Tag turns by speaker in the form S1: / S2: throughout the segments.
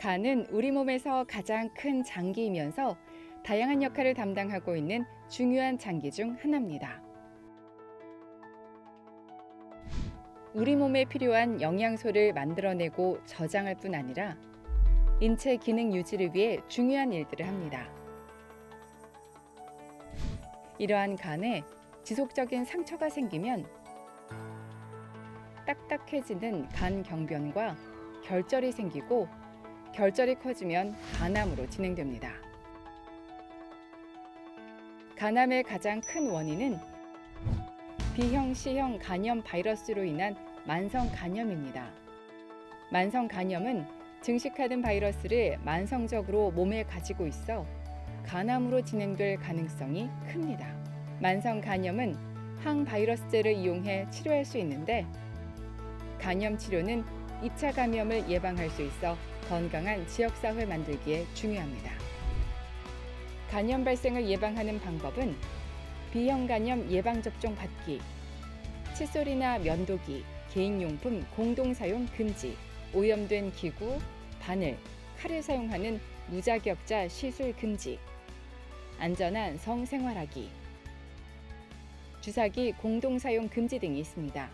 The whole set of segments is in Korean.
S1: 간은 우리 몸에서 가장 큰 장기이면서 다양한 역할을 담당하고 있는 중요한 장기 중 하나입니다. 우리 몸에 필요한 영양소를 만들어내고 저장할 뿐 아니라 인체 기능 유지를 위해 중요한 일들을 합니다. 이러한 간에 지속적인 상처가 생기면 딱딱해지는 간 경변과 결절이 생기고 결절이 커지면 간암으로 진행됩니다. 간암의 가장 큰 원인은 B형, C형 간염 바이러스로 인한 만성 간염입니다. 만성 간염은 증식하는 바이러스를 만성적으로 몸에 가지고 있어 간암으로 진행될 가능성이 큽니다. 만성 간염은 항바이러스제를 이용해 치료할 수 있는데 간염 치료는 2차 감염을 예방할 수 있어 건강한 지역사회 만들기에 중요합니다. 간염 발생을 예방하는 방법은 B형 간염 예방접종 받기, 칫솔이나 면도기, 개인용품 공동 사용 금지, 오염된 기구, 바늘, 칼을 사용하는 무자격자 시술 금지, 안전한 성생활하기, 주사기 공동 사용 금지 등이 있습니다.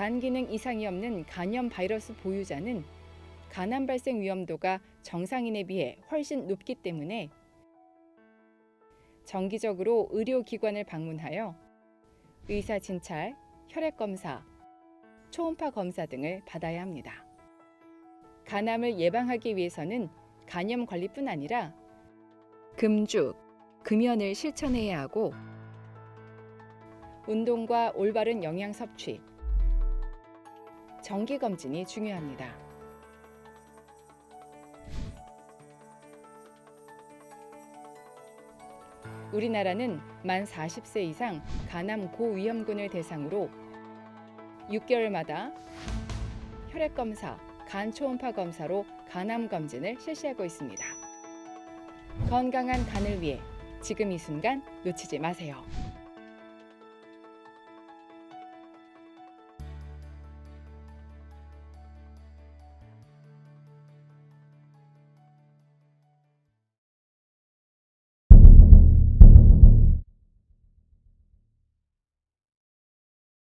S1: 간 기능 이상이 없는 간염 바이러스 보유자는 간암 발생 위험도가 정상인에 비해 훨씬 높기 때문에 정기적으로 의료기관을 방문하여 의사 진찰, 혈액 검사, 초음파 검사 등을 받아야 합니다. 간암을 예방하기 위해서는 간염 관리뿐 아니라 금죽, 금연을 실천해야 하고 운동과 올바른 영양 섭취, 정기 검진이 중요합니다. 우리나라는 만 40세 이상 간암 고위험군을 대상으로 6개월마다 혈액 검사, 간 초음파 검사로 간암 검진을 실시하고 있습니다. 건강한 간을 위해 지금 이 순간 놓치지 마세요.